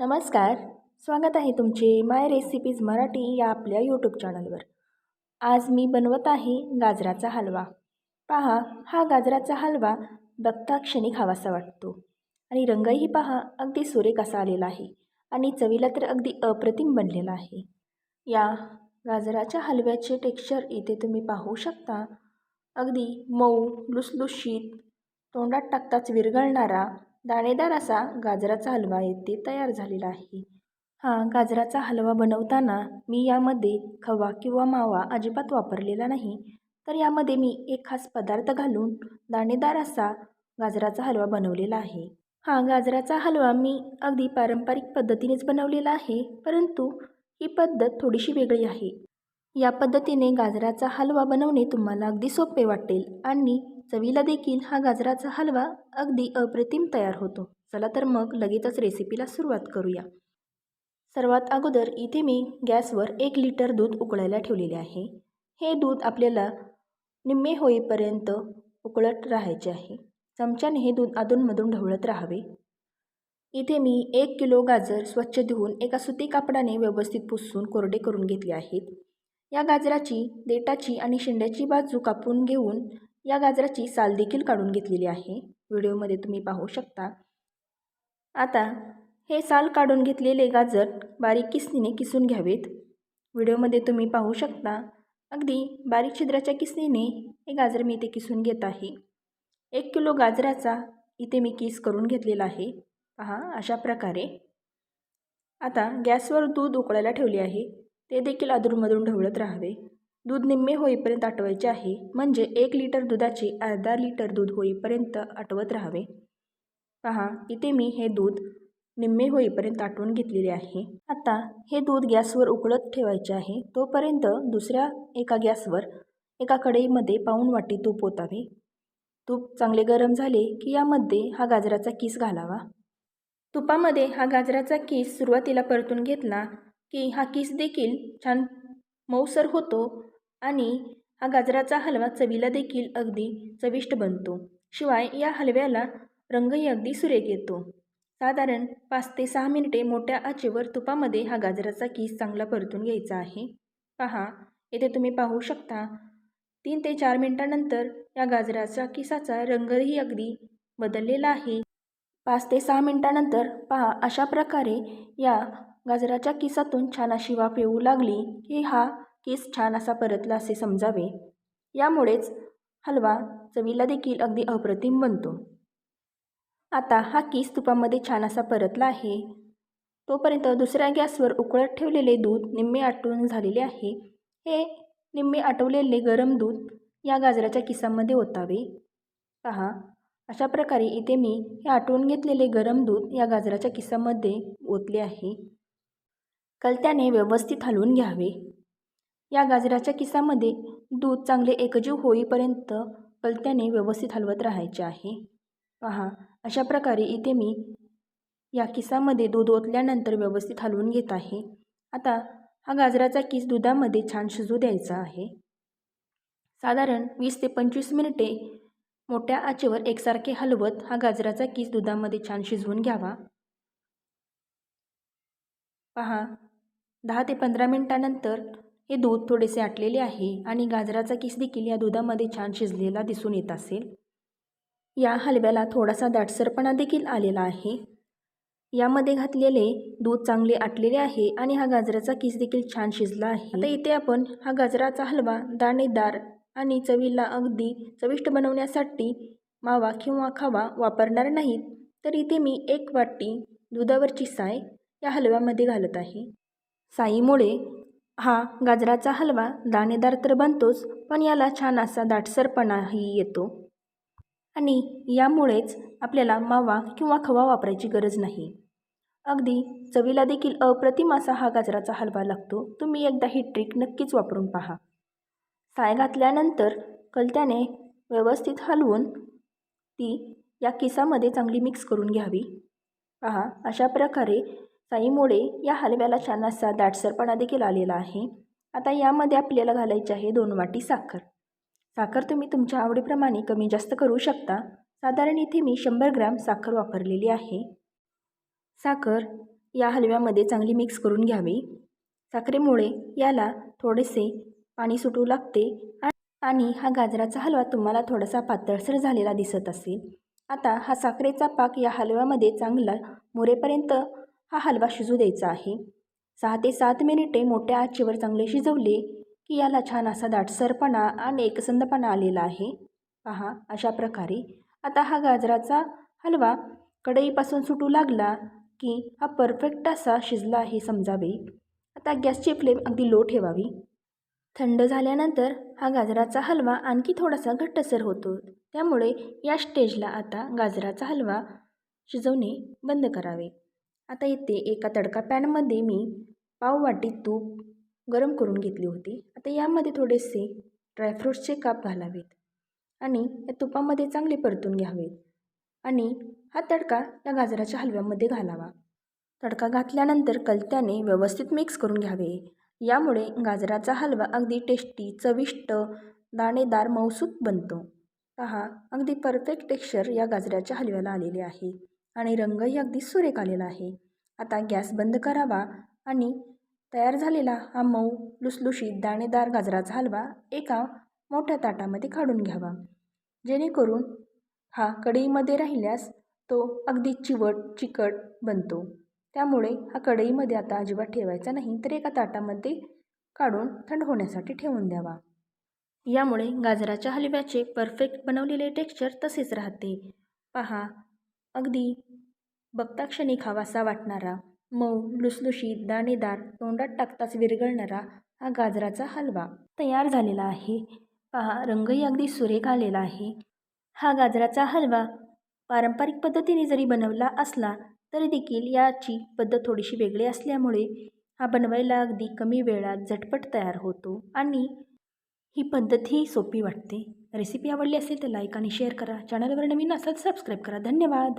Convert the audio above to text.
नमस्कार. स्वागत आहे तुमचे माय रेसिपीज मराठी या आपल्या यूट्यूब चॅनलवर आज मी बनवत आहे गाजराचा हलवा. पहा हा गाजराचा हलवा बघता क्षणी खावासा वाटतो. आणि रंगही पहा अगदी सुरेख असा आलेला आहे. आणि चवीला तर अगदी अप्रतिम बनलेला आहे. या गाजराच्या हलव्याचे टेक्स्चर इथे तुम्ही पाहू शकता. अगदी मऊ लुसलुशीत तोंडात टाकताच विरघळणारा दाणेदार असा गाजराचा हलवा येथे तयार झालेला आहे. हा गाजराचा हलवा बनवताना मी यामध्ये खवा किंवा मावा अजिबात वापरलेला नाही. तर यामध्ये मी एक खास पदार्थ घालून दाणेदार असा गाजराचा हलवा बनवलेला आहे. हा गाजराचा हलवा मी अगदी पारंपरिक पद्धतीनेच बनवलेला आहे परंतु ही पद्धत थोडीशी वेगळी आहे. या पद्धतीने गाजराचा हलवा बनवणे तुम्हाला अगदी सोपे वाटेल आणि चवीला देखील हा गाजराचा हलवा अगदी अप्रतिम तयार होतो. चला तर मग लगेचच रेसिपीला सुरुवात करूया. सर्वात अगोदर इथे मी गॅसवर एक लिटर दूध उकळायला ठेवलेले आहे. हे दूध आपल्याला निम्मे होईपर्यंत उकळत राहायचे आहे. चमच्याने हे दूध अधूनमधून ढवळत राहावे. इथे मी एक किलो गाजर स्वच्छ धुवून एका सुती कापडाने व्यवस्थित पुसून कोरडे करून घेतले आहेत. या गाजराची देटाची आणि शेंड्याची बाजू कापून घेऊन या गाजराची साल देखील काढून घेतलेली आहे. व्हिडिओमध्ये तुम्ही पाहू शकता. आता हे साल काढून घेतलेले गाजर बारीक किसनीने किसून घ्यावेत. व्हिडिओमध्ये तुम्ही पाहू शकता. अगदी बारीक छिद्राच्या किसनीने हे गाजर मी इथे किसून घेत आहे. एक किलो गाजराचा इथे मी किस करून घेतलेला आहे. पहा अशा प्रकारे. आता गॅसवर दूध उकळायला ठेवले आहे. ते देखील अधूनमधून ढवळत राहावे. दूध निम्मे होईपर्यंत आटवायचे आहे. म्हणजे एक लिटर दुधाचे अर्धा लिटर दूध होईपर्यंत आटवत राहावे. पहा इथे मी हे दूध निम्मे होईपर्यंत आटवून घेतलेले आहे. आता हे दूध गॅसवर उकळत ठेवायचे आहे. तोपर्यंत दुसऱ्या एका गॅसवर एका कढईमध्ये पाऊण वाटी तूप ओतावे. तूप चांगले गरम झाले की यामध्ये हा गाजराचा किस घालावा. तुपामध्ये हा गाजराचा किस सुरुवातीला परतून घेतला की हा किस देखील छान मऊसर होतो आणि हा गाजराचा हलवा चवीला देखील अगदी चविष्ट बनतो. शिवाय या हलव्याला रंगही अगदी सुरेख येतो. साधारण पाच ते सहा मिनिटे मोठ्या आचेवर तुपामध्ये हा गाजराचा किस चांगला परतून घ्यायचा आहे. पहा येथे तुम्ही पाहू शकता तीन ते चार मिनटानंतर या गाजराच्या किसाचा रंगही अगदी बदललेला आहे. पाच ते सहा मिनटानंतर पहा अशा प्रकारे या गाजराच्या किसातून छान अशी वाफ येऊ लागली की हा केस छान असा परतला असे समजावे. यामुळेच हलवा चवीला देखील अगदी अप्रतिम बनतो. आता हा केस तुपामध्ये छान असा परतला आहे. तोपर्यंत दुसऱ्या गॅसवर उकळत ठेवलेले दूध निम्मे आटवून झालेले आहे. हे निम्मे आटवलेले गरम दूध या गाजराच्या किसामध्ये ओतावे. पहा अशा प्रकारे इथे मी हे आटवून घेतलेले गरम दूध या गाजराच्या किसामध्ये ओतले आहे. कलत्याने व्यवस्थित हलवून घ्यावे. या गाजराच्या किसामध्ये दूध चांगले एकजीव होईपर्यंत कलत्याने व्यवस्थित हलवत राहायचे आहे. पहा अशा प्रकारे इथे मी या किसामध्ये दूध ओतल्यानंतर व्यवस्थित हलवून घेत आहे. आता हा गाजराचा किस दुधामध्ये छान शिजू द्यायचा आहे. साधारण वीस ते पंचवीस मिनिटे मोठ्या आचेवर एकसारखे हलवत हा गाजराचा किस दुधामध्ये छान शिजवून घ्यावा. पहा दहा ते पंधरा मिनटानंतर हे दूध थोडेसे आटलेले आहे आणि गाजराचा किस देखील या दुधामध्ये छान शिजलेला दिसून येत असेल. या हलव्याला थोडासा दाटसरपणा देखील आलेला आहे. यामध्ये घातलेले दूध चांगले आटलेले आहे आणि हा गाजराचा किस देखील छान शिजला आहे. आता इथे आपण हा गाजराचा हलवा दाणेदार आणि चवीला अगदी चविष्ट बनवण्यासाठी मावा किंवा खावा वापरणार नाहीत. तर इथे मी एक वाटी दुधावरची साय या हलव्यामध्ये घालत आहे. साईमुळे हा गाजराचा हलवा दाणेदार तर बनतोच पण याला छान असा दाटसरपणाही येतो. आणि यामुळेच आपल्याला मावा किंवा खवा वापरायची गरज नाही. अगदी चवीला देखील अप्रतिम असा हा गाजराचा हलवा लागतो. तुम्ही एकदा ही ट्रिक नक्कीच वापरून पहा. साय घातल्यानंतर कलत्याने व्यवस्थित हलवून ती या किसामध्ये चांगली मिक्स करून घ्यावी. पहा अशा प्रकारे साईमुळे या हलव्याला छान असा दाटसरपणा देखील आलेला आहे. आता यामध्ये आपल्याला घालायची आहे दोन वाटी साखर. साखर तुम्ही तुमच्या आवडीप्रमाणे कमी जास्त करू शकता. साधारण इथे मी शंभर ग्रॅम साखर वापरलेली आहे. साखर या हलव्यामध्ये चांगली मिक्स करून घ्यावी. साखरेमुळे याला थोडेसे पाणी सुटू लागते आणि हा गाजराचा हलवा तुम्हाला थोडासा पातळसर झालेला दिसत असेल. आता हा साखरेचा पाक या हलव्यामध्ये चांगला मुरेपर्यंत हा हलवा शिजू द्यायचा आहे. सहा ते सात मिनिटे मोठ्या आचेवर चांगले शिजवले की याला छान असा दाटसरपणा आणि एकसंधपणा आलेला आहे. पहा अशा प्रकारे. आता हा गाजराचा हलवा कढईपासून सुटू लागला की हा परफेक्ट असा शिजला आहे समजावे. आता गॅसची फ्लेम अगदी लो ठेवावी. थंड झाल्यानंतर हा गाजराचा हलवा आणखी थोडासा घट्टसर होतो. त्यामुळे या स्टेजला आता गाजराचा हलवा शिजवणे बंद करावे. आता इथे एका तडका पॅनमध्ये मी पाववाटी तूप गरम करून घेतली होती. आता यामध्ये थोडेसे ड्रायफ्रूट्सचे काप घालावेत आणि या तुपामध्ये चांगले परतून घ्यावेत आणि हा तडका या गाजराच्या हलव्यामध्ये घालावा. तडका घातल्यानंतर कलत्याने व्यवस्थित मिक्स करून घ्यावे. यामुळे गाजराचा हलवा अगदी टेस्टी चविष्ट दाणेदार मौसूत बनतो. पहा अगदी परफेक्ट टेक्स्चर या गाजराच्या हलव्याला आलेले आहे. आणि रंगही अगदी सुरेख आलेला आहे. आता गॅस बंद करावा आणि तयार झालेला हा मऊ लुसलुशीत दाणेदार गाजराचा हलवा एका मोठ्या ताटामध्ये काढून घ्यावा. जेणेकरून हा कढईमध्ये राहिल्यास तो अगदी चिवट चिकट बनतो. त्यामुळे हा कढईमध्ये आता अजिबात ठेवायचा नाही तर एका ताटामध्ये काढून थंड होण्यासाठी ठेवून द्यावा. यामुळे गाजराच्या हलव्याचे परफेक्ट बनवलेले टेक्स्चर तसेच राहते. पहा अगदी बघता क्षणी खावासा वाटणारा मऊ लुसलुशीत दाणेदार तोंडात टाकताच विरघळणारा हा गाजराचा हलवा तयार झालेला आहे. पहा रंगही अगदी सुरेख आलेला आहे. हा गाजराचा हलवा पारंपरिक पद्धतीने जरी बनवला असला तरी देखील याची पद्धत थोडीशी वेगळी असल्यामुळे हा बनवायला अगदी कमी वेळात झटपट तयार होतो आणि ही पद्धतही सोपी वाटते. रेसिपी आवडली असेल तर लाईक आणि शेअर करा. चॅनलवर नवीन असाल सबस्क्राईब करा. धन्यवाद.